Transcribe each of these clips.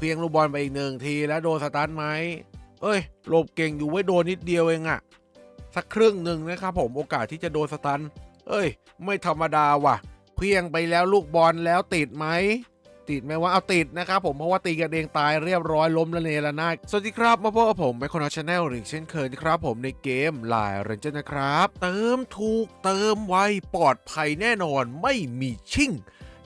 เคลียงลูกบอลไปอีกหนึ่งทีแล้วโดนสตันไหมเอ้ยหลบเก่งอยู่ไว้โดนนิดเดียวเองอะสักครึ่งหนึ่งนะครับผมโอกาสที่จะโดนสตัน เอ้ย ไม่ธรรมดาว่ะเคลียงไปแล้วลูกบอลแล้วติดไหมติดไหมว่าเอาติดนะครับผมเพราะว่าตีกันเองตายเรียบร้อยล้มละเนระนาดสวัสดีครับมาพบกับผมไมโครชาแนลหรือเช่นเคยนะครับผมในเกมลายเรนเจอร์นะครับ เติมถูกเติมไวปลอดภัยแน่นอนไม่มีชิ่ง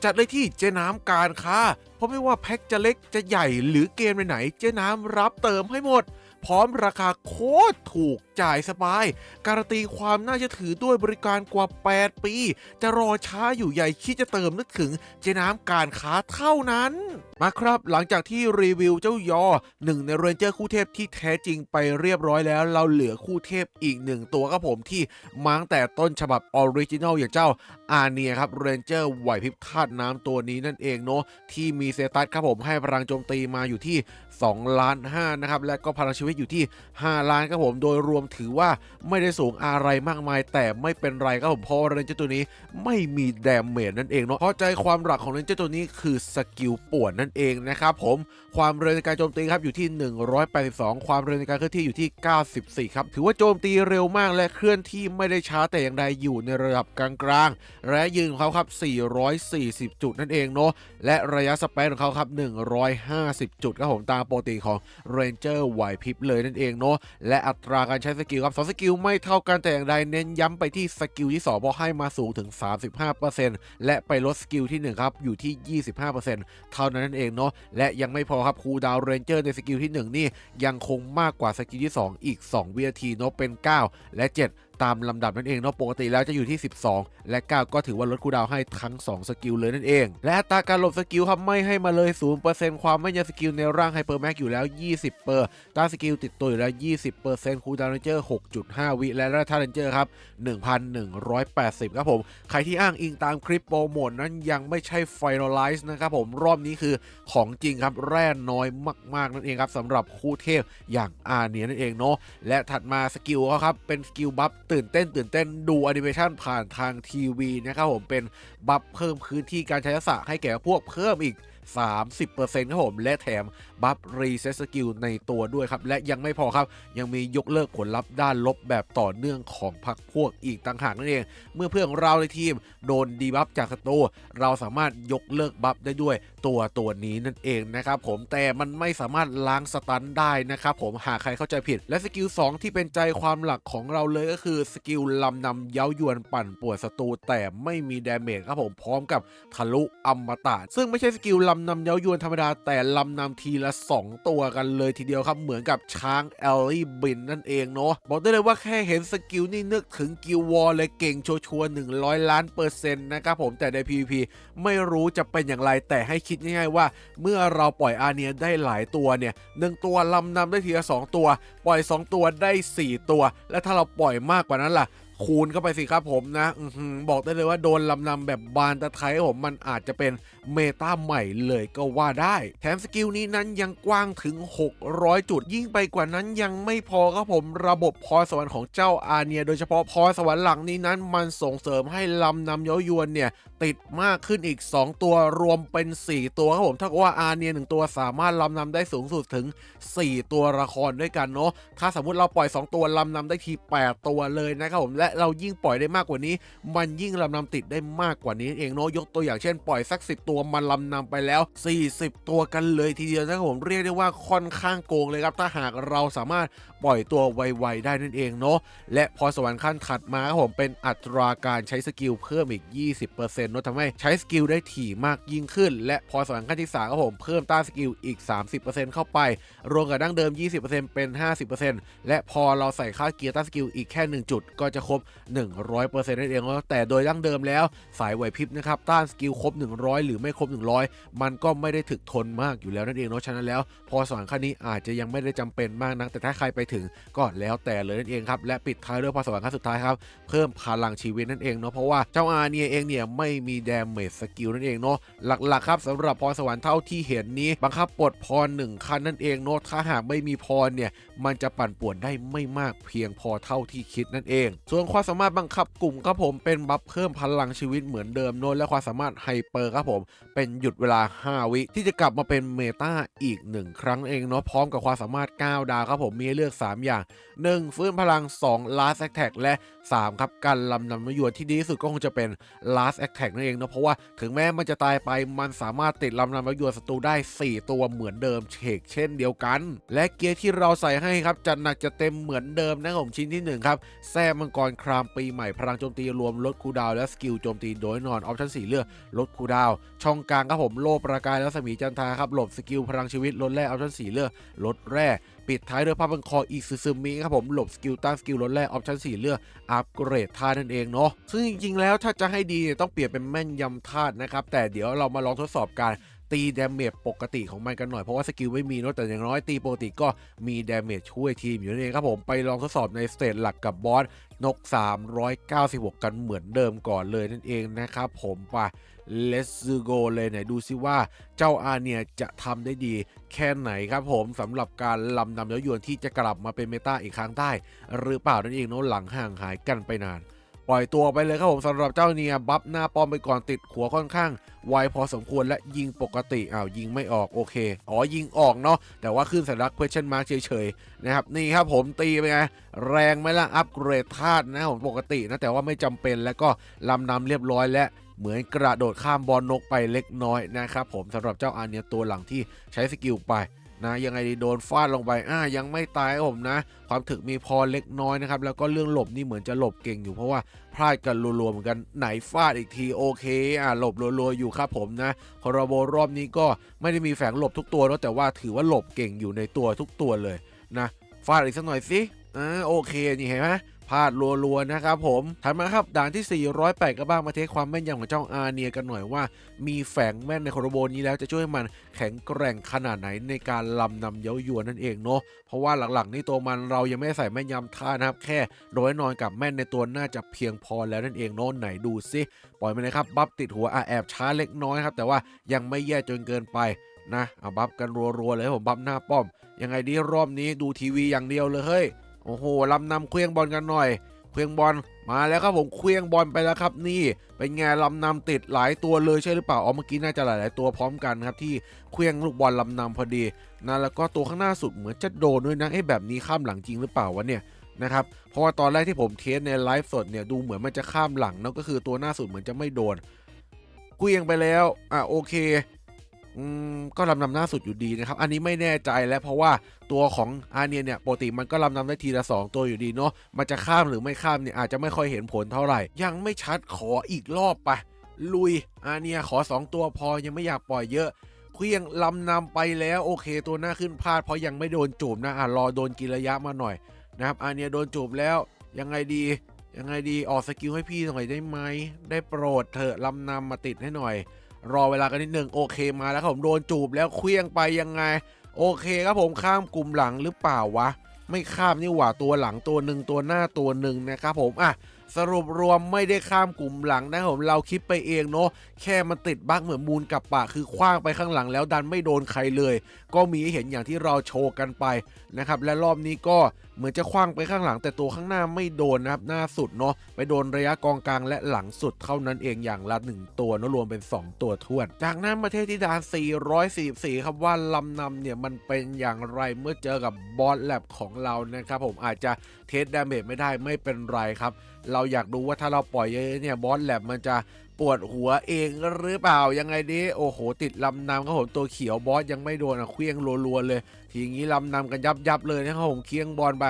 จัดเลยที่เจ๊น้ำการค้า เพราะไม่ว่าแพ็คจะเล็กจะใหญ่หรือเกมไหนๆเจ๊น้ำรับเติมให้หมด พร้อมราคาโคตรถูกจ่ายสบาย การันตีความน่าจะถือด้วยบริการกว่า 8 ปี จะรอช้าอยู่ใหญ่คิดจะเติมนึกถึงเจน้ำการค้าเท่านั้น มาครับหลังจากที่รีวิวเจ้ายอหนึ่งในเรนเจอร์คู่เทพที่แท้จริงไปเรียบร้อยแล้ว เราเหลือคู่เทพอีกหนึ่งตัวครับผมที่มั้งแต่ต้นฉบับออริจินอลอย่างเจ้าอาเนียครับเรนเจอร์ไหวพริบธาตุน้ำตัวนี้นั่นเองเนาะที่มีเซตัสครับผมให้พลังโจมตีมาอยู่ที่2ล้าน5นะครับและก็พลังชีวิตอยู่ที่ 5 ล้านครับผมโดยรวมถือว่าไม่ได้สูงอะไรมากมาย แต่ไม่เป็นไรครับผมเพราะเรนเจอร์ตัวนี้ไม่มีแดมเมจนั่นเองเนาะเพราะใจความหลักของเรนเจอร์ตัวนี้คือสกิลป่วนนั่นเองนะครับผมความเร็วในการโจมตีครับอยู่ที่ 182 ความเร็วในการเคลื่อนที่อยู่ที่ 94 ครับถือว่าโจมตีเร็วมากและเคลื่อนที่ไม่ได้ช้าแต่อย่างใดอยู่ในระดับกลางๆและยืนของเขาครับ 440 จุดนั่นเองเนาะและระยะสเปนของเขาครับ 150 จุดครับผมตามปกติของ Ranger ไหวพริบเลยนั่นเองเนาะและอัตราการใช้สกิลครับสองสกิลไม่เท่ากันแต่อย่างใดเน้นย้ำไปที่สกิลที่2เพราะให้มาสูงถึง 35%และไปลดสกิลที่1ครับอยู่ที่ 25%เท่านั้นนั่นเองเนาะและยังไม่พอครับคูดาวเรนเจอร์ในสกิลที่ 1 นี่ยังคงมากกว่าสกิลที่ 2 อีก 2 วินาทีเนาะเป็น 9 และ 7 ตามลำดับนั่นเองเนาะปกติแล้วจะอยู่ที่ 12 และ 9 ก็ถือว่าลดคูดาวให้ทั้ง 2 สกิลเลยนั่นเอง และอัตราการหลบสกิลครับไม่ให้มาเลย 0%ความไม่ยันสกิลในร่างไฮเปอร์แม็กอยู่แล้ว 20เปอร์ตาสกิลติดตัวอยู่แล้ว 20%คูดาวเรนเจอร์ 6.5 วิและราทาเรนเจอร์ครับ 1,180 ครับผม ใครที่อ้างอิงตามคลิปโปรโมทนั้นยังไม่ใช่ Finalize นะครับผมรอบนี้คือของจริงครับแร่น้อยมาก ๆ นั่นเองครับสำหรับคู่เทพอย่างอาเนียนั่นเองเนาะและถัดมาสกิลเขาครับเป็นสกิลบัฟตื่นเต้น ตื่นเต้นดูแอนิเมชันผ่านทางทีวีนะครับผมเป็นบัฟเพิ่มพื้นที่การใช้ทักษะให้แก่พวกเพิ่มอีก 30%ครับผม และแถมบัฟรีเซตสกิลในตัวด้วยครับ และยังไม่พอครับ ยังมียกเลิกผลลัพธ์ด้านลบแบบต่อเนื่องของพรรคพวกอีกต่างหากนั่นเอง เมื่อเพื่อนของเราในทีมโดนดีบัฟจากศัตรูเราสามารถยกเลิกบัฟได้ด้วยตัวตัวนี้นั่นเองนะครับผมแต่มันไม่สามารถล้างสตันได้นะครับผมหากใครเข้าใจผิด และสกิล 2 ที่เป็นใจความหลักของเราเลยก็คือสกิลลำนำเย้ายวนปั่นป่วนศัตรูแต่ไม่มีดาเมจครับผมพร้อมกับทะลุอมตะซึ่งไม่ใช่สกิลลำนำเย้ายวนธรรมดาแต่ลำนำทีละ 2 ตัวกันเลยทีเดียวครับ เหมือนกับช้างเอลลี่บินนั่นเองเนาะบอกได้เลยว่าแค่เห็นสกิลนี่นึกถึงกิลวอลเลยเก่งชัวร์ๆ100ล้านเปอร์เซ็นต์นะครับผมแต่ใน PVP ไม่รู้จะเป็นอย่างไรแต่ให้คิดง่ายๆว่า เมื่อเราปล่อยอาเนียได้หลายตัวเนี่ยหนึ่งตัวลำนำได้ทีละสองตัว ปล่อย 2 ตัวได้ 4 ตัว และถ้าเราปล่อยมากกว่านั้นล่ะคูณเข้าไปสิครับผมนะอบอกได้เลยว่าโดนลำนำแบบบานตะไครับผมมันอาจจะเป็น เมตาใหม่เลยก็ว่าได้ แถมสกิลนี้นั้นยังกว้างถึง 600 จุด ยิ่งไปกว่านั้นยังไม่พอครับผมระบบพรสวรรค์ของเจ้าอาเนีย โดยเฉพาะพรสวรรค์หลังนี้นั้นมันส่งเสริมให้ลำนำเย้ายวนเนี่ย ติดมากขึ้นอีก 2 ตัวรวมเป็น 4 ตัวครับผมถ้าว่าอาเนียหนึ่งตัวสามารถลำนำได้สูงสุดถึง 4 ตัวละครด้วยกันเนาะถ้าสมมติเราปล่อย 2 ตัวลำนำได้ที 8 ตัวเลยนะครับผมและเรายิ่งปล่อยได้มากกว่านี้ มันยิ่งลำนำติดได้มากกว่านี้เองเนาะยกตัวอย่างเช่นปล่อยสัก 10 ตัวมันลำนำไปแล้ว 40 ตัวกันเลยทีเดียวนะครับผมเรียกได้ว่าค่อนข้างโกงเลยครับถ้าหากเราสามารถปล่อยตัวไวๆได้นั่นเองเนาะและพอสวรรค์ขั้นถัดมาครับผมเป็นอัตราการใช้สกิลเพิ่มอีก 20%เนาะทำให้ใช้สกิลได้ถี่มากยิ่งขึ้น และพอสวรรค์ขั้นที่3ครับผมเพิ่มต้านสกิลอีก 30%เข้าไป รวมกับดั้งเดิม 20%เป็น 50%และพอเราใส่ค่าเกียร์ต้านสกิลอีกแค่ 1 จุด ก็จะครบ 100%นั่นเองเนาะแต่โดยดั้งเดิมแล้วสายไหวพริบนะครับต้านสกิลครบ 100 หรือไม่ครบ 100 มันก็ไม่ได้ถึกทนมากอยู่แล้วนั่นเองเนาะฉะนั้นแล้ว พอสวรรค์ขั้นนี้อาจจะยังไม่ได้จำเป็นมากนักแต่ถ้าใครไปถึงก็แล้วแต่เลยนั่นเองครับและปิดท้ายด้วยพอสวรรค์ขั้นสุดท้ายครับเพิ่มพลังชีวิตนั่นเองเนาะเพราะว่าเจ้าอาเนียเองเนี่ยไม่มีดาเมจสกิลนั่นเองเนาะหลักๆครับสำหรับพรสวรรค์เท่าที่เห็นนี้บังคับปลดพรหนึ่งคันนั่นเองเนาะถ้าหากไม่มีพรเนี่ยมันจะปั่นป่วนได้ไม่มากเพียงพอเท่าที่คิดนั่นเอง ส่วนความสามารถบังคับกลุ่มครับผมเป็นบัฟเพิ่มพลังชีวิตเหมือนเดิมเนาะและความสามารถไฮเปอร์ครับผมเป็นหยุดเวลา 5 วิ ที่จะกลับมาเป็นเมตาอีก 1 ครั้งเองเนาะพร้อมกับความสามารถ 9 ดาวครับผมมีให้เลือก 3 อย่าง 1. ฟื้นพลัง 2. last attack และ 3 ครับการลำนำนโยนที่ดีที่สุดก็คงจะเป็น last attack นั่นเองเนาะเพราะว่าถึงแม้มันจะตายไปมันสามารถติดลำนำนโยนศัตรูได้ 4 ตัวเหมือนเดิมเชกเช่นเดียวกัน และเกียร์ที่เราใส่ให้ครับจะหนักจะเต็มเหมือนเดิมนะผมชิ้นที่หนึ่งครับแซ่มังกรครามปีใหม่พลังโจมตีรวมลดคูดาวและสกิลโจมตีโดยนอนออปชั่นสีเลือกลดคูดาวช่องกลางครับผมโลประกายและสมีจันทาครับหลบสกิลพลังชีวิตลดแร่ออปชั่นสีเลือดลดแร่ปิดท้ายด้วยภาพันคออีซูซูมิครับผมหลบสกิลต้านสกิลลดแร่ออปชั่นสีเลือดอัปเกรดท่านั่นเองเนาะซึ่งจริงๆแล้วถ้าจะให้ดีต้องเปลี่ยนเป็นแม่นยำธาตุนะครับแต่เดี๋ยวเรามาลองทดสอบการ ตีดาเมจปกติของมันกันหน่อยเพราะว่าสกิลไม่มีเนาะแต่อย่างน้อยตีปกติก็มีดาเมจช่วยทีมอยู่นั่นเองครับผมไปลองทดสอบในสเตจหลักกับบอสนก 396 กันเหมือนเดิมก่อนเลยนั่นเองนะครับผมไป Let's go เลยไหนดูซิว่าเจ้าอาเนียจะทำได้ดีแค่ไหนครับผมสำหรับการลำนำเย้ายวนที่จะกลับมาเป็นเมตาอีกครั้งได้ หรือเปล่านั่นเองเนาะหลังห่างหายกันไปนาน ปล่อยตัวไปเลยครับผมสำหรับเจ้าเนียบัฟหน้าป้อมไปก่อนติดหัวค่อนข้าง ไวพอสมควรและยิงปกติอ้าวยิงไม่ออกโอเคอ๋อยิงออกเนาะแต่ว่าขึ้นสัญลักษณ์ question mark เฉยๆนะครับนี่ครับผมตีไปไงแรงไหมล่ะอัปเกรดธาตุนะผมปกตินะแต่ว่าไม่จำเป็นแล้วก็ลำนำเรียบร้อยและเหมือนกระโดดข้ามบอลนกไปเล็กน้อยนะครับผมสำหรับเจ้าอาเนียตัวหลังที่ใช้สกิลไป นะยังไงดีโดนฟาดลงไปอ่ายังไม่ตายผมนะ ความถึกมีพอเล็กน้อยนะครับแล้วก็เรื่องหลบนี่เหมือนจะหลบเก่งอยู่เพราะว่าพลาดกันรัวๆเหมือนกันไหนฟาดอีกทีโอเคอ่าหลบรัวๆอยู่ครับผมนะคอร์โบรอบนี้ก็ไม่ได้มีแฝงหลบทุกตัวแล้วแต่ว่าถือว่าหลบเก่งอยู่ในตัวทุกตัวเลยนะฟาดอีกสักหน่อยสิอ่าโอเคนี่เห็นไหม พลาดรัวๆนะครับผมถัดมาครับด่านที่ 408ก็บ้างมาเทสความแม่นยำของเจ้าอาเนียกันหน่อยว่า มีแฝงแม่นในโคโรโบนี้แล้วจะช่วยมันแข็งแกร่งขนาดไหนในการลำนำเย้ายวนนั่นเองเนาะเพราะว่าหลักๆนี่ตัวมันเรายังไม่ใส่แม่นยำท่านะครับ แค่โดยนอนกับแม่นในตัวน่าจะเพียงพอแล้วนั่นเองเนาะไหนดูซิปล่อยไปเลยครับบัฟติดหัวอะแอบช้าเล็กน้อยครับแต่ว่ายังไม่แย่จนเกินไปนะเอาบัฟกันรัวๆเลยผมบัฟหน้าป้อม ยังไงดีรอบนี้ดูทีวีอย่างเดียวเลยเฮ้ย โอ้โหลำนำเคลี้ยงบอลกันหน่อย เคลี้ยงบอลมาแล้วครับผมเคลี้ยงบอลไปแล้วครับนี่ เป็นไงลำนำติดหลายตัวเลยใช่หรือเปล่าอ๋อเมื่อกี้น่าจะหลาย ๆ ตัวพร้อมกันครับที่เคลี้ยงลูกบอลลำนำพอดีนะแล้วก็ตัวข้างหน้าสุดเหมือนจะโดนด้วยนะเอ๊ะแบบนี้ข้ามหลังจริงหรือเปล่าวะเนี่ยนะครับเพราะว่าตอนแรกที่ผมเทสในไลฟ์สดเนี่ยดูเหมือนมันจะข้ามหลังเนอะก็คือตัวหน้าสุดเหมือนจะไม่โดนเคลี้ยงไปแล้วอะโอเค อืมก็ลำนำหน้าสุดอยู่ดีนะครับ อันนี้ไม่แน่ใจแล้วเพราะว่าตัวของอาเนียเนี่ยปกติมันก็ลำนำได้ทีละ 2 ตัวอยู่ดีเนาะมันจะข้ามหรือไม่ข้ามเนี่ยอาจจะไม่ค่อยเห็นผลเท่าไหร่ ยังไม่ชัดขออีกรอบไปลุยอาเนียขอ 2 ตัวพอยังไม่อยากปล่อยเยอะเพียงลำนำไปแล้วโอเค ตัวหน้าขึ้นพลาดเพราะยังไม่โดนจูบนะอะรอโดนกินระยะมาหน่อยนะครับอาเนียโดนจูบแล้วยังไงดียังไงดีออกสกิลให้พี่หน่อยได้ไหมได้โปรดเถอะลำนำมาติดให้หน่อย รอเวลากันนิดนึงโอเคมาแล้วครับผมโดนจูบแล้วเคลี้ยงไปยังไง โอเคครับผมข้ามกลุ่มหลังหรือเปล่าวะ ไม่ข้ามนี่หว่าตัวหลังตัวหนึ่งตัวหน้าตัวหนึ่งนะครับผมอะสรุปรวมไม่ได้ข้ามกลุ่มหลังนะครับผมเราคิดไปเองเนาะแค่มันติดบั๊กเหมือนมูลกับปากคือคว้างไปข้างหลังแล้วดันไม่โดนใครเลย ก็มีให้เห็นอย่างที่เราโชว์กันไปนะครับและรอบนี้ก็ เหมือนจะคว้างไปข้างหลังแต่ตัวข้างหน้าไม่โดนนะครับหน้าสุดเนาะไปโดนระยะกองกลางและหลังสุดเท่านั้นเองอย่างละหนึ่งตัวเนะรวมเป็น 2 ตัวท้วน จากนั้นประเทศที่ด่าน 444 ครับว่าลำนำเนี่ยมันเป็นอย่างไรเมื่อเจอกับบอสแลบของเรานะครับผมอาจจะเทสดาเมจไม่ได้ไม่เป็นไรครับ เราอยากดูว่าถ้าเราปล่อยเยอะๆเนี่ยบอสแลบมันจะ ปวดหัวเองหรือเปล่ายังไงดีโอ้โห ติดลำนำครับผมตัวเขียวบอสยังไม่โดนอะเคลี้ยงรัวๆเลย ทีนี้ลำนำกันยับยับเลยนะครับผมเคียงบอลไป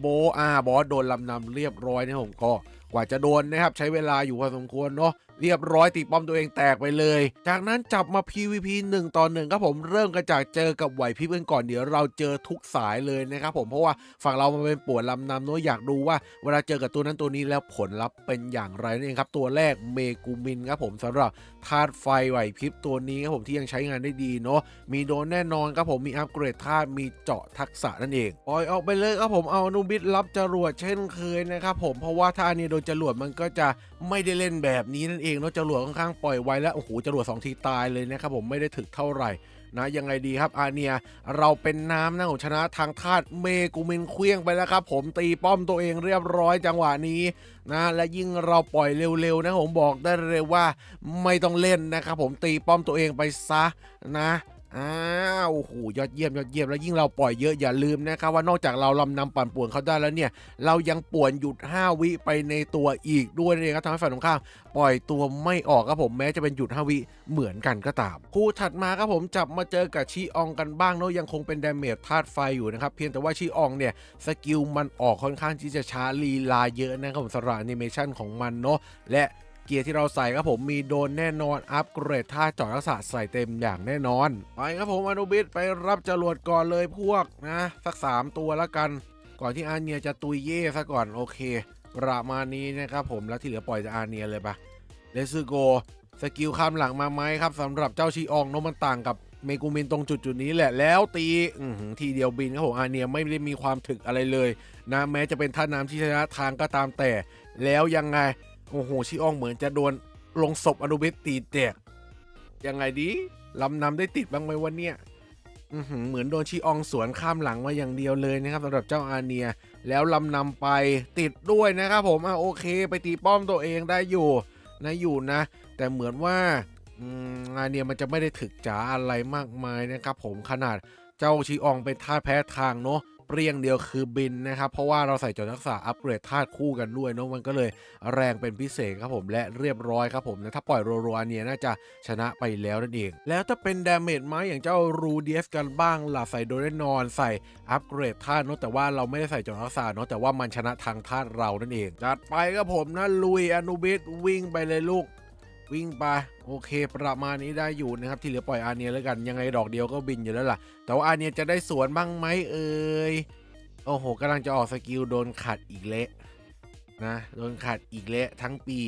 โบอาบอสโดนลำนำเรียบร้อยนะครับผมก็กว่าจะโดนนะครับใช้เวลาอยู่พอสมควรเนาะ เรียบร้อยตีป้อมตัวเองแตกไปเลย จากนั้นจับมา PVP 1 ต่อ1ครับผมเริ่มกันจากเจอกับไหวพริบกันก่อนเดี๋ยวเราเจอทุกสายเลยนะครับผมเพราะว่าฝั่งเรามันเป็นปวดลำนำเนาะอยากดูว่าเวลาเจอกับตัวนั้นตัวนี้แล้วผลลัพธ์เป็นอย่างไรนั่นเองครับตัวแรกเมกูมินครับผมสำหรับธาตุไฟไหวพริบตัวนี้ครับผมที่ยังใช้งานได้ดีเนาะมีโดนแน่นอนครับผมมีอัปเกรดธาตุมีเจาะทักษะนั่นเองปล่อยออกไปเลยครับผมเอาอนุบิตรับจรวดเช่นเคยนะครับผมเพราะว่าถ้าอันนี้โดนจรวดมันก็จะไม่ได้เล่นแบบนี้นั่นเองเองนาะจรวดค่อนข้างปล่อยไวแล้วโอ้โหจรวดสองทีตายเลยนะครับผมไม่ได้ถึกเท่าไหร่นะยังไงดีครับอาเนียเราเป็นน้ำนะผมชนะทางธาตุเมกูมินเคลี้ยงไปแล้วครับผมตีป้อมตัวเองเรียบร้อยจังหวะนี้นะและยิ่งเราปล่อยเร็วๆนะผมบอกได้เลยว่าไม่ต้องเล่นนะครับผมตีป้อมตัวเองไปซะนะ อ้าวโอ้โหยอดเยี่ยมยอดเยี่ยมแล้วยิ่งเราปล่อยเยอะอย่าลืมนะครับว่านอกจากเราลำนำปั่นป่วนเขาได้แล้วเนี่ย เรายังป่วนหยุด 5 วิไปในตัวอีกด้วยเองครับทำให้ฝ่ายตรงข้ามปล่อยตัวไม่ออกครับผมแม้จะเป็นหยุด 5 วิเหมือนกันก็ตาม คู่ถัดมาครับผมจับมาเจอกับชีอองกันบ้างเนาะยังคงเป็นดาเมจธาตุไฟอยู่นะครับเพียงแต่ว่าชีอองเนี่ยสกิลมันออกค่อนข้างที่จะช้าลีลาเยอะนะครับผมสรับแอนิเมชันของมันเนาะและ เกียร์ที่เราใส่ครับผมมีโดนแน่นอนอัปเกรดท่าจอดรักษาใส่เต็มอย่างแน่นอน ไปครับผมอนุบิสไปรับจรวดก่อนเลยพวกนะสัก 3 ตัวแล้วกัน ก่อนที่อาเนียจะตุยเย่ซะก่อนโอเค ประมาณนี้นะครับผมแล้วที่เหลือปล่อยจะอาเนียเลยปะเลซึโกสกิลข้ามหลังมาไหมครับสำหรับเจ้าชีอองนมันต่างกับเมกูมินตรงจุดจุดนี้แหละแล้วตีทีเดียวบินครับผมอาเนียไม่ได้มีความถึกอะไรเลยนะแม้จะเป็นท่าน้ำที่ชนะทางก็ตามแต่ แล้วยังไง โอ้โหชิอองเหมือนจะโดนลงศพอนุเบิสตีแตกยังไงดีลำนำได้ติดบ้างไหมวันเนี้ยเหมือนโดนชิอองสวนข้ามหลังมาอย่างเดียวเลยนะครับสำหรับเจ้าอาเนีย แล้วลำนำไปติดด้วยนะครับผมอะโอเค ไปตีป้อมตัวเองได้อยู่นะอยู่นะ แต่เหมือนว่าอาเนียมันจะไม่ได้ถึกจ๋าอะไรมากมายนะครับผมขนาดเจ้าชิอองเป็นท่าแพ้ทางเนาะ เปรี้ยงเดียวคือบินนะครับ เพราะว่าเราใส่จดทักษะอัปเกรดธาตุคู่กันด้วยเนาะมันก็เลยแรงเป็นพิเศษครับผมและเรียบร้อยครับผมนะถ้าปล่อยรัวๆเนี่ยน่าจะชนะไปแล้วนั่นเอง แล้วถ้าเป็นดาเมจไม้อย่างเจ้ารูเดียสกันบ้างล่ะใส่โดเรนอนใส่อัปเกรดธาตุเนาะแต่ว่าเราไม่ได้ใส่จดทักษะเนาะแต่ว่ามันชนะทางธาตุเรานั่นเองจัดไปครับผมนะลุยอนุบิสวิ่งไปเลยลูก วิ่งไปโอเค ประมาณนี้ได้อยู่นะครับ ที่เหลือปล่อยอาเนียแล้วกันยังไงดอกเดียวก็บินอยู่แล้วล่ะ แต่ว่าอาเนียจะได้สวนบ้างไหมเอ่ยโอ้โหกำลังจะออกสกิลโดนขัดอีกเละนะโดนขัดอีกเละทั้งปี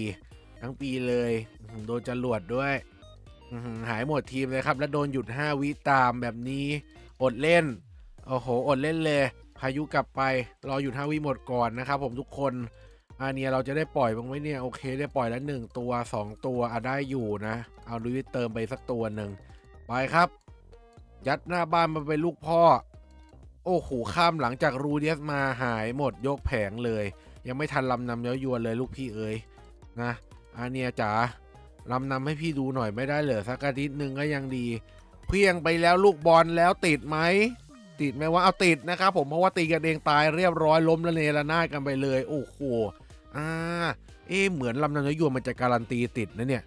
ทั้งปีเลยโดนจรวดด้วยอื้อหือหายหมดทีมเลยครับ แล้วโดนหยุด 5 วิตามแบบนี้ อดเล่นโอ้โหอดเล่นเลย พายุกลับไปรอหยุด5วิหมดก่อนนะครับ ผมทุกคน อาเนียเราจะได้ปล่อยบ้างไหมเนี่ยโอเคได้ปล่อยแล้วหนึ่งตัวสองตัวอะได้อยู่นะ เอาลุยเติมไปสักตัวหนึ่งไปครับ ยัดหน้าบ้านมาเป็นลูกพ่อ โอ้โหข้ามหลังจากรูเดียสมาหายหมดยกแผงเลย ยังไม่ทันลำนำย้ายวนเลยลูกพี่เอ๋ยนะอาเนียจ๋าลำนำให้พี่ดูหน่อยไม่ได้เหรอสักอาทิตย์หนึ่งก็ยังดี เพียงไปแล้วลูกบอลแล้วติดไหมติดไหมว่าเอาติดนะครับผมเพราะว่าตีกันเองตายเรียบร้อยล้มละเนระนาดกันไปเลย โอ้โห อ่า เอ๊เหมือนลำนำน้อยวมันจะการันตีติดนะเนี่ย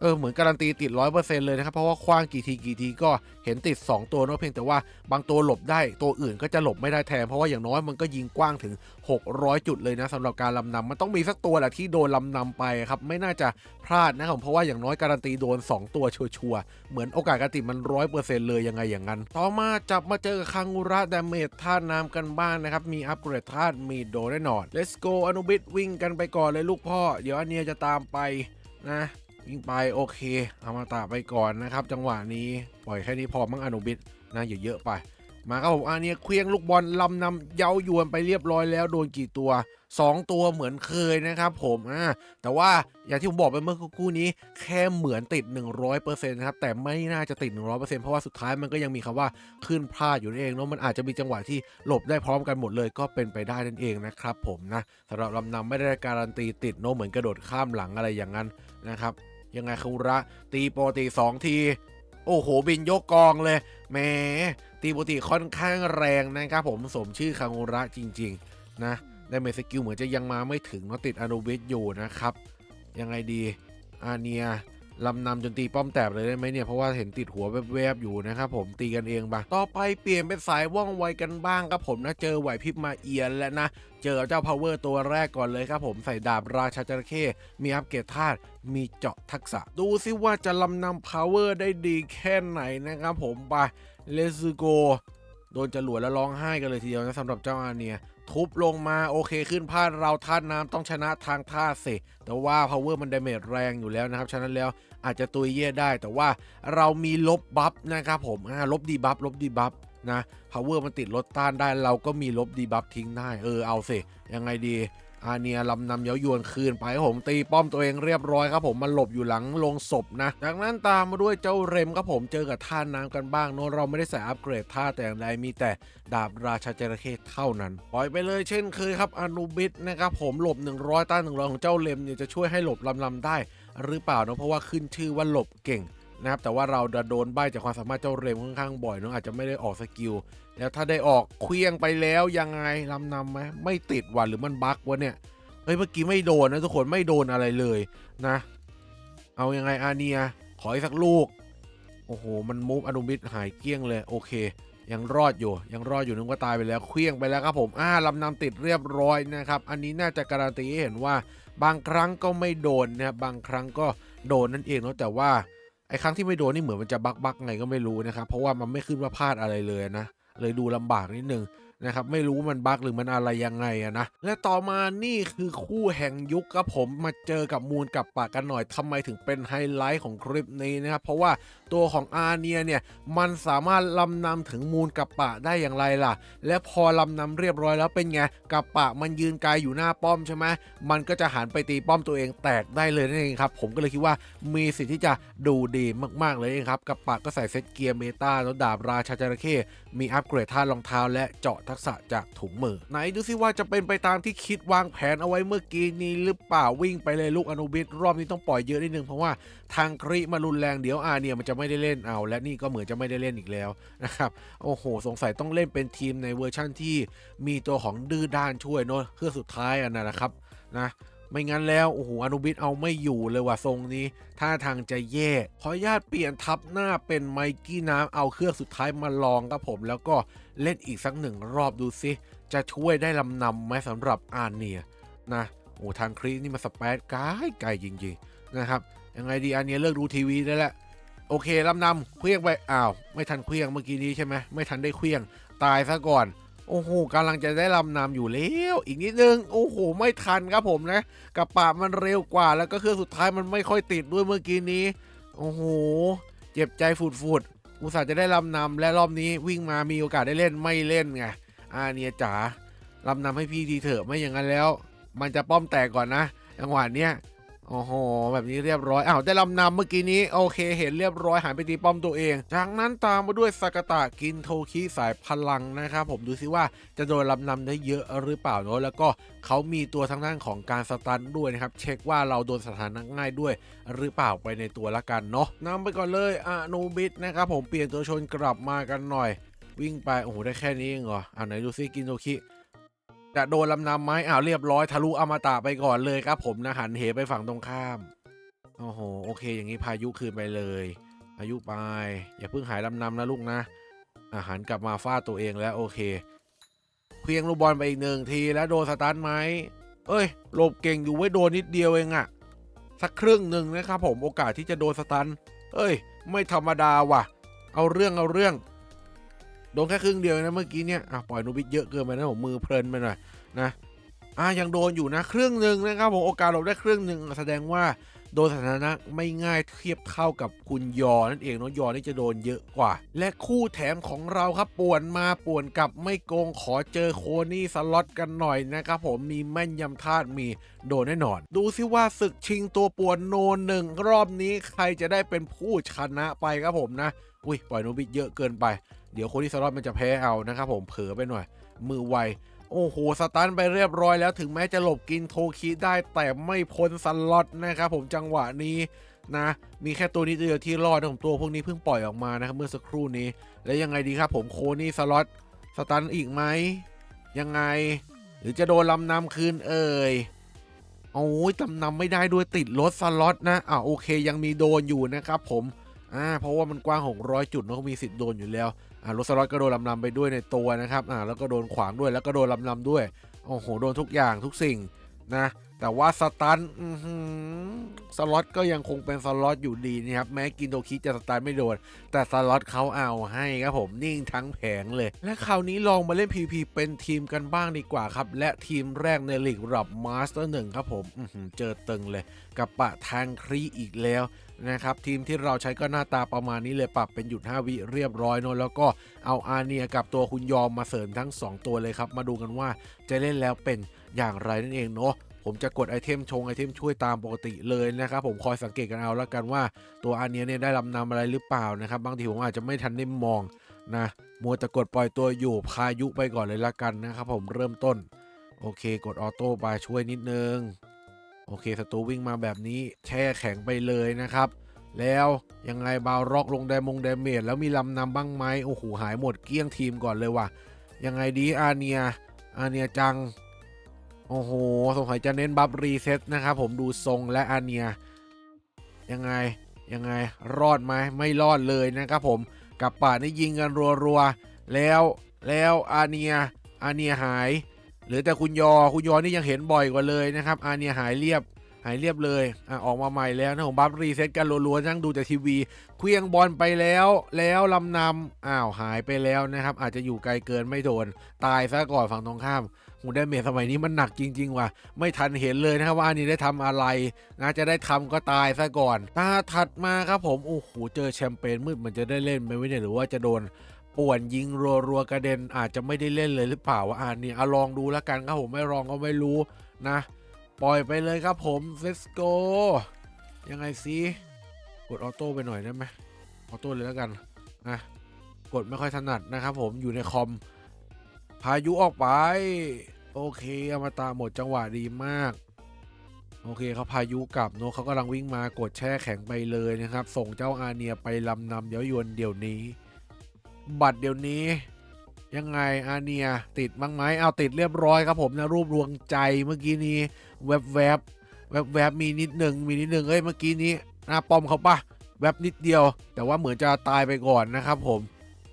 เออเหมือนการันตีติดร้อยเปอร์เซ็นต์เลยนะครับ เพราะว่าคว้างกี่ทีกี่ทีก็เห็นติด 2 ตัวเนะเพียงแต่ว่าบางตัวหลบได้ตัวอื่นก็จะหลบไม่ได้แทน เพราะว่าอย่างน้อยมันก็ยิงกว้างถึง 600 จุดเลยนะสำหรับการลำนำมันต้องมีสักตัวแหละที่โดนลำนำไปครับไม่น่าจะพลาดนะครับเพราะว่าอย่างน้อยการันตีโดน 2 ตัวชัวร์เหมือนโอกาสการติดมันร้อยเปอร์เซ็นต์เลยยังไงอย่างนั้น ต่อมาจับมาเจอคังุระดาเมจธาตุน้ำกันบ้างนะครับมีอัปเกรดธาตุมีโดแน่นอน Let's go อนุบิดวิ่งกันไปก่อนเลยลูกพ่อ เดี๋ยวอันเนียจะตามไปนะ วิ่งไปโอเคเอามาตาไปก่อนนะครับ จังหวะนี้ปล่อยแค่นี้พอมั้งอนุบิดนะอย่าเยอะไป มาครับผมอันนี้เคลี้ยงลูกบอลลำนำเย้ายวนไปเรียบร้อยแล้วโดนกี่ตัว 2 ตัวเหมือนเคยนะครับผมอ่าแต่ว่าอย่างที่ผมบอกไปเมื่อกครู่นี้ แค่เหมือนติด 100%นะครับแต่ไม่น่าจะติด 100%เพราะว่าสุดท้ายมันก็ยังมีคำว่าขึ้นพลาดอยู่นั่นเองเนาะมันอาจจะมีจังหวะที่หลบได้พร้อมกันหมดเลยก็เป็นไปได้นั่นเองนะครับผมนะสำหรับลำนำไม่ได้การันตีติดเนาะเหมือนกระโดดข้ามหลังอะไรอย่างนั้นนะครับ ยังไงคุระ ตีโปรตีสองที โอ้โห บินยกกองเลยแหมตีโปรตีค่อนข้างแรงนะครับผมสมชื่อคังุระจริง ๆ นะได้เมสกิลเหมือนจะยังมาไม่ถึงเนาะติดอนุวิทอยู่นะครับ ยังไงดีอาเนีย ลำนำจนตีป้อมแตกเลยได้ไหมเนี่ย เพราะว่าเห็นติดหัวแวบๆอยู่นะครับผมตีกันเองบ้างต่อไปเปลี่ยนเป็นสายว่องไวกันบ้างครับผมนะเจอไหวพริบมาเอียนแล้วนะ เจอเจ้า power ตัวแรกก่อนเลยครับผมใส่ดาบราชาจระเข้มีอัปเกรดธาตุมีเจาะทักษะ ดูซิว่าจะลำนำ power ได้ดีแค่ไหนนะครับผมไปเลสโกโดนจรวดแล้วร้องไห้กันเลยทีเดียวนะสำหรับเจ้าอาเนีย ทุบลงมาโอเคขึ้นพลาดเราท่าน้ำต้องชนะทางท่าเสแต่ว่า power มันดาเมจแรงอยู่แล้วนะครับ ฉะนั้นแล้วอาจจะตุยเย่ได้ แต่ว่าเรามีลบบัฟนะครับผมลบดีบัฟลบดีบัฟนะ power มันติดลดต้านได้ เราก็มีลบดีบัฟทิ้งได้ เออเอาสิยังไงดี อาเนียลำนำเย้ายวนคืนไปครับผมตีป้อมตัวเองเรียบร้อยครับผมมันหลบอยู่หลังลงศพนะจากนั้นตามมาด้วยเจ้าเรมครับผมเจอกับท่าน้ำกันบ้างเนอะเราไม่ได้ใส่อัปเกรดท่าแต่อย่างใดมีแต่ดาบราชาจระเข้เท่านั้นปล่อยไปเลยเช่นเคยครับอนุบิสนะครับผมหลบ 100 ต้าน100ของเจ้าเรมเนี่ยจะช่วยให้หลบลำลำได้ หรือเปล่าเนะเพราะว่าขึ้นชื่อว่าหลบเก่งนะครับแต่ว่าเราโดนใบจากความสามารถเจ้าเรมค่อนข้างบ่อยเนอะอาจจะไม่ได้ออกสกิล แล้วถ้าได้ออกเคลี้ยงไปแล้วยังไงลำนำไหมไม่ติดว่ะหรือมันบั๊กวะเนี่ยเฮ้ยเมื่อกี้ไม่โดนนะทุกคนไม่โดนอะไรเลยนะ เอายังไงอาเนียขออีกสักลูก โอ้โห มันมูฟอนุมิตหายเกลี้ยงเลยโอเค ยังรอดอยู่ ยังรอดอยู่นึกว่าตายไปแล้วเคลี้ยงไปแล้วครับผมอ่าลำนำติดเรียบร้อยนะครับ อันนี้น่าจะการันตีให้เห็นว่า บางครั้งก็ไม่โดนนะครับบางครั้งก็โดนนั่นเองเนาะแต่ว่าไอ้ครั้งที่ไม่โดนนี่เหมือนมันจะบักบักไงก็ไม่รู้นะครับเพราะว่ามันไม่ขึ้นว่าพลาดอะไรเลยนะ เลยดูลำบากนิดนึง นะครับไม่รู้มันบั๊กหรือมันอะไรยังไงอะนะและต่อมานี่คือคู่แห่งยุคครับผมมาเจอกับมูลกับปากกันหน่อยทำไมถึงเป็นไฮไลท์ของคลิปนี้นะครับเพราะว่าตัวของอาเนียเนี่ยมันสามารถลำนำถึงมูลกับปะได้อย่างไรล่ะ และพอลำนำเรียบร้อยแล้วเป็นไงกับปะมันยืนกายอยู่หน้าป้อมใช่ไหมมันก็จะหันไปตีป้อมตัวเองแตกได้เลยนั่นเองครับผมก็เลยคิดว่ามีสิทธิ์ที่จะดูดีมากๆเลยเครับกับปะก็ใส่เซตเกียร์เมตาแล้วดาบราชาจระเข้มีอัปเกรดท่ารองเท้าและเจาะทักษะจากถุงมือ ไหนดูซิว่าจะเป็นไปตามที่คิดวางแผนเอาไว้เมื่อกี้นี้หรือเปล่าวิ่งไปเลยลูกอนุบิตรอบนี้ต้องปล่อยเยอะนิดนึงเพราะว่าทางครีมารุนแรงเดี๋ยวอาเนี่ยมันจะไม่ได้เล่นเอา และนี่ก็เหมือนจะไม่ได้เล่นอีกแล้วนะครับโอ้โห สงสัยต้องเล่นเป็นทีมในเวอร์ชั่นที่มีตัวของดื้อด้านช่วยเนาะเพื่อสุดท้ายอันนั้นนะครับนะ ไม่งั้นแล้วโอ้โหอนุบิตเอาไม่อยู่เลยว่ะทรงนี้ท่าทางจะแย่ ขออนุญาตเปลี่ยนทับหน้าเป็นไมกี้น้ำเอาเครื่องสุดท้ายมาลองครับผม แล้วก็เล่นอีกสักหนึ่งรอบดูซิจะช่วยได้ลำนำไหมสำหรับอาเนียนะโอ้ทางครีนี่มาสเปซไกลไกลจริงๆนะครับยังไงดีอาเนียเลิกดูทีวีได้แล้วโอเคลำนำเคลี้ยงไปอ้าว ไม่ทันเคลี้ยงเมื่อกี้นี้ใช่ไหมไม่ทันได้เคลี้ยงตายซะก่อน โอ้โหกำลังจะได้ลำนำอยู่แล้วอีกนิดนึงโอ้โหไม่ทันครับผมนะกระปะมันเร็วกว่าแล้วก็เครื่องสุดท้ายมันไม่ค่อยติดด้วยเมื่อกี้นี้ โอ้โห เจ็บใจฝุดฝุดๆอุตส่าห์จะได้ลำนำและรอบนี้วิ่งมามีโอกาสได้เล่นไม่เล่นไงอาเนียจ๋าลำนำให้พี่ดีเถอะไม่อย่างนั้นแล้ว มันจะป้อมแตกก่อนนะจังหวะเนี้ย โอ้โห แบบนี้เรียบร้อย อ้าว ได้ลำนำเมื่อกี้นี้ โอเค เห็นเรียบร้อยหันไปตีป้อมตัวเอง จากนั้นตามมาด้วยสากตะกินโทคิสายพลังนะครับ ผมดูซิว่าจะโดนลำนำได้เยอะหรือเปล่าเนอะแล้วก็เขามีตัวทางด้านของการสตันด้วยนะครับ เช็คว่าเราโดนสถานะง่ายด้วย หรือเปล่าไปในตัวละกันเนาะนำไปก่อนเลยอโนบิทนะครับผม เปลี่ยนตัวชนกลับมากันหน่อย วิ่งไป โอ้โห ได้แค่นี้เองเหรออ่าไหนดูซิกินโทคิ จะโดนลำนำไหมอ้าวเรียบร้อยทะลุอมตะไปก่อนเลยครับ ผมนะหันเหไปฝั่งตรงข้ามโอ้โหโอเค อย่างนี้พายุคืนไปเลยพายุไปอย่าเพิ่งหายลำนำนะลูกนะ อาหารกลับมาฟาดตัวเองแล้วโอเคเพียงลูกบอลไปอีกหนึ่งทีแล้วโดนสตาร์ทไหมเอ้ยหลบเก่งอยู่ไว้โดนนิดเดียวเองอะสักครึ่งหนึ่งนะครับผมโอกาสที่จะโดนสตัน เอ้ย ไม่ธรรมดาว่ะ เอาเรื่องเอาเรื่อง โดนแค่ครึ่งเดียวนะเมื่อกี้เนี่ยอะปล่อยนูบิดเยอะเกินไปนะผมมือเพลินไปหน่อยนะอะยังโดนอยู่นะครึ่งหนึ่งนะครับผมโอกาสหลบได้ครึ่งหนึ่งแสดงว่าโดนสถานะไม่ง่ายเทียบเท่ากับคุณยอนั่นเองเนาะยอนี่จะโดนเยอะกว่า และคู่แถมของเราครับป่วนมาป่วนกลับไม่โกงขอเจอโคนี่สล็อตกันหน่อยนะครับผมมีแม่นยำธาตุมีโดนแน่นอน ดูซิว่าศึกชิงตัวป่วนโนนหนึ่งรอบนี้ใครจะได้เป็นผู้ชนะไปครับผมนะ อุ้ยปล่อยโนบิเยอะเกินไปเดี๋ยวโคนี่สล็อตมันจะแพ้เอานะครับผมเผลอไปหน่อย มือไว โอ้โห สตันไปเรียบร้อยแล้วถึงแม้จะหลบกินโทคิได้แต่ไม่พ้นสล็อตนะครับผมจังหวะนี้นะ มีแค่ตัวนี้เดียวที่รอดนะผมตัวพวกนี้เพิ่งปล่อยออกมานะครับเมื่อสักครู่นี้ แล้วยังไงดีครับผมโคนี่สล็อตสตันอีกไหมยังไง หรือจะโดนลำนำคืนเอ่ยโอ้ยลำนำไม่ได้ด้วยติดรถสล็อตนะอ่าโอเคยังมีโดนอยู่นะครับผม อ่าเพราะว่ามันกว้าง 600 จุดเนอะก็มีสิทธิ์โดนอยู่แล้วอ่ารสลอตก็โดนลำนำไปด้วยในตัวนะครับอ่าแล้วก็โดนขวางด้วยแล้วก็โดนลำนำด้วยโอ้โหโดนทุกอย่างทุกสิ่งนะแต่ว่าสตันสล็อตก็ยังคงเป็นสล็อตอยู่ดีนะครับแม้กินโดคิจะสตันไม่โดน แต่สล็อตเขาเอาให้ครับผมนิ่งทั้งแผงเลย และคราวนี้ลองมาเล่น PP เป็นทีมกันบ้างดีกว่าครับ และทีมแรกในลีกรับมาสเตอร์หนึ่งครับผมเจอตึงเลย กับปะทางครีอีกแล้ว นะครับทีมที่เราใช้ก็หน้าตาประมาณนี้เลยปรับเป็นหยุด 5 วิเรียบร้อยเนอะแล้วก็เอาอาเนียกับตัวคุณยอมมาเสริมทั้ง 2 ตัวเลยครับ มาดูกันว่าจะเล่นแล้วเป็นอย่างไรนั่นเองเนาะผมจะกดไอเทมชงไอเทมช่วยตามปกติเลยนะครับผมคอยสังเกตกันเอาแล้วกันว่าตัวอันเนียเนี่ยได้ลำนำอะไรหรือเปล่านะครับบางทีผมอาจจะไม่ทันได้มองนะมัวแต่กดปล่อยตัวอยู่พายุไปก่อนเลยละกันนะครับผมเริ่มต้นโอเค กดออโต้ไปช่วยนิดนึง โอเคศัตรูวิ่งมาแบบนี้แช่แข็งไปเลยนะครับ แล้วยังไงบาวร็อกลงไดมงไดเมจแล้วมีลำนำบ้างไหมโอ้โหหายหมดเกี้ยงทีมก่อนเลยว่ะ ยังไงดีอาเนียอาเนียจัง โอ้โหสงสัยจะเน้นบัฟรีเซ็ตนะครับผมดูทรงและอาเนีย ยังไงยังไงรอดไหมไม่รอดเลยนะครับผมกับป่านี่ยิงกันรัวๆแล้วแล้วอาเนียอาเนียหาย เหลือแต่คุณยอคุณยอนี่ยังเห็นบ่อยกว่าเลยนะครับอาเนียหายเรียบหายเรียบเลยอะออกมาใหม่แล้วนะผมบัฟรีเซ็ตกันรัวๆนั่งดูแต่ทีวีเคลี้ยงบอลไปแล้วแล้วลำนำอ้าวหายไปแล้วนะครับ อาจจะอยู่ไกลเกินไม่โดน ตายซะก่อนฝั่งตรงข้ามหูได้เมจสมัยนี้มันหนักจริง ๆ ว่ะ ไม่ทันเห็นเลยนะครับว่าอันนี้ได้ทำอะไรนะจะได้ทำก็ตายซะก่อนตาถัดมาครับผม โอ้โห เจอแชมเปญมืดมันจะได้เล่นไหมเนี่ยหรือว่าจะโดน ป่วนยิงรัวๆกระเด็นอาจจะไม่ได้เล่นเลยหรือเปล่าวะอันนี้เอลองดูแล้วกันครับผมไม่ลองก็ไม่รู้นะ ปล่อยไปเลยครับผมเฟสโกยังไงสิกดออโต้ไปหน่อยได้ไหมออโต้เลยแล้วกันนะกดไม่ค่อยถนัดนะครับผมอยู่ในคอม พายุออกไป โอเคอมาตาหมดจังหวะดีมาก โอเคเขาพายุกลับเนอะเขากำลังวิ่งมากดแช่แข็งไปเลยนะครับ ส่งเจ้าอาเนียไปลำนำเย้ายวนเดี๋ยวนี้ บัตรเดี๋ยวนี้ ยังไงอาเนียติดบ้างไหมเอาติดเรียบร้อยครับผมนะรูปรวงใจเมื่อกี้นี้แวบแวบแวบแวบมีนิดหนึ่งมีนิดหนึ่งเอ้ยเมื่อกี้นี้หน้าปอมเขาปะแวบนิดเดียว แต่ว่าเหมือนจะตายไปก่อนนะครับผม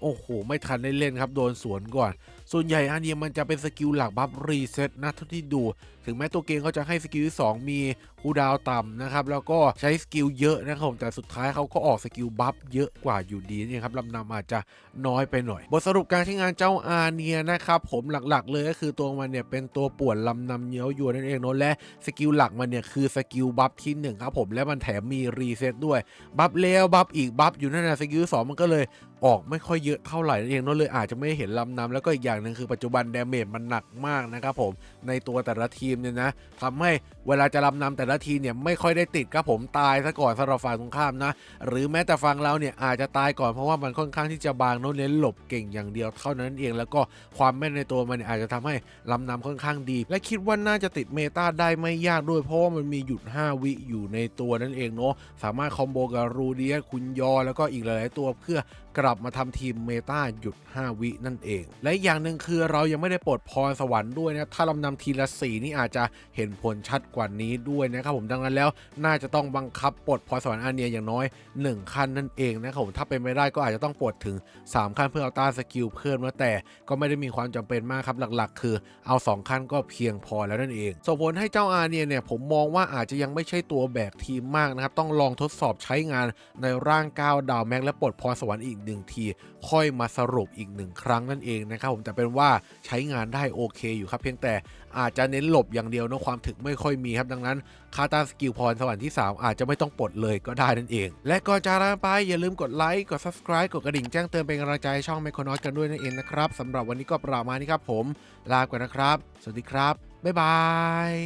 โอ้โห ไม่ทันได้เล่นครับ โดนสวนก่อน ส่วนใหญ่อันเนี้ยมันจะเป็นสกิลหลักบัฟรีเซ็ตนะเท่าที่ดู ถึงแม้ตัวเกมเขาจะให้สกิลที่2มีคูดาวต่ำนะครับ แล้วก็ใช้สกิลเยอะนะครับแต่สุดท้ายเขาก็ออกสกิลบัฟเยอะกว่าอยู่ดีนี่ครับลำนำอาจจะน้อยไปหน่อย บทสรุปการใช้งานเจ้าอาเนียนะครับ ผมหลักๆ เลยก็คือตัวมันเนี่ยเป็นตัวป่วนลำนำเยี้ยวยวนนั่นเองเนอะและสกิลหลักมันเนี่ยคือสกิลบัฟที่หนึ่งครับผมและมันแถมมีรีเซ็ตด้วยบัฟแล้วบัฟอีกบัฟอยู่นั่นนะสกิลสองมันก็เลยออกไม่ค่อยเยอะเท่าไหร่นั่นเองเนอะเลยอาจจะไม่เห็นลำนำแล้วก็อีกอย่างหนึ่งคือปัจจุบันดาเมจมันหนักมากนะครับผมในตัวแต่ละทีมเนี่ยนะทำให้เวลาจะลำนำแต่ละทีเนี่ยไม่ค่อยได้ติดครับผมตายซะก่อนสำหรับฝ่ายตรงข้ามนะ หรือแม้แต่ฟังเราเนี่ยอาจจะตายก่อนเพราะว่ามันค่อนข้างที่จะบางเนอะเน้นหลบเก่งอย่างเดียวเท่านั้นเอง แล้วก็ความแม่นในตัวมันเนี่ยอาจจะทำให้ลำนำค่อนข้างดี และคิดว่าน่าจะติดเมตาได้ไม่ยากด้วยเพราะว่ามันมีหยุด 5 วิอยู่ในตัวนั่นเองเนาะสามารถคอมโบกับรูเดียคุณยอแล้วก็อีกหลายๆตัวเพื่อ กลับมาทำทีมเมตาหยุด 5 วินั่นเอง และอย่างหนึ่งคือเรายังไม่ได้ปลดพรสวรรค์ด้วยนะถ้าลำนำทีละสีนี่อาจจะเห็นผลชัดกว่านี้ด้วยนะครับผมดังนั้นแล้วน่าจะต้องบังคับปลดพรสวรรค์อาเนียอย่างน้อย 1 ขั้นนั่นเองนะครับผมถ้าเป็นไม่ได้ก็อาจจะต้องปลดถึง 3 ขั้นเพื่อเอาต้านสกิลเพิ่มนะแต่ก็ไม่ได้มีความจำเป็นมากครับหลักๆ คือเอา 2 ขั้นก็เพียงพอแล้วนั่นเองส่งผลให้เจ้าอาเนียเนี่ยผมมองว่าอาจจะยังไม่ใช่ตัวแบกทีมมากนะครับต้องลองทดสอบใช้งานในร่าง9ดาวแม็กและปลดพรสวรรค์อีกหนึ่งที ค่อยมาสรุปอีกหนึ่งครั้งนั่นเองนะครับผมแต่เป็นว่าใช้งานได้โอเคอยู่ครับ เพียงแต่อาจจะเน้นหลบอย่างเดียวนะความถึกไม่ค่อยมีครับดังนั้นคาตาสกิลพรสวรรค์ที่ 3 อาจจะไม่ต้องปลดเลยก็ได้นั่นเอง และก่อนจากลาไปอย่าลืมกดไลค์กด subscribe กดกระดิ่งแจ้งเตือนเป็นกำลังใจช่องไมโครนอตกันด้วยนั่นเองนะครับสำหรับวันนี้ก็ประมาณนี้ครับผม ลาก่อนนะครับ สวัสดีครับ บ๊ายบาย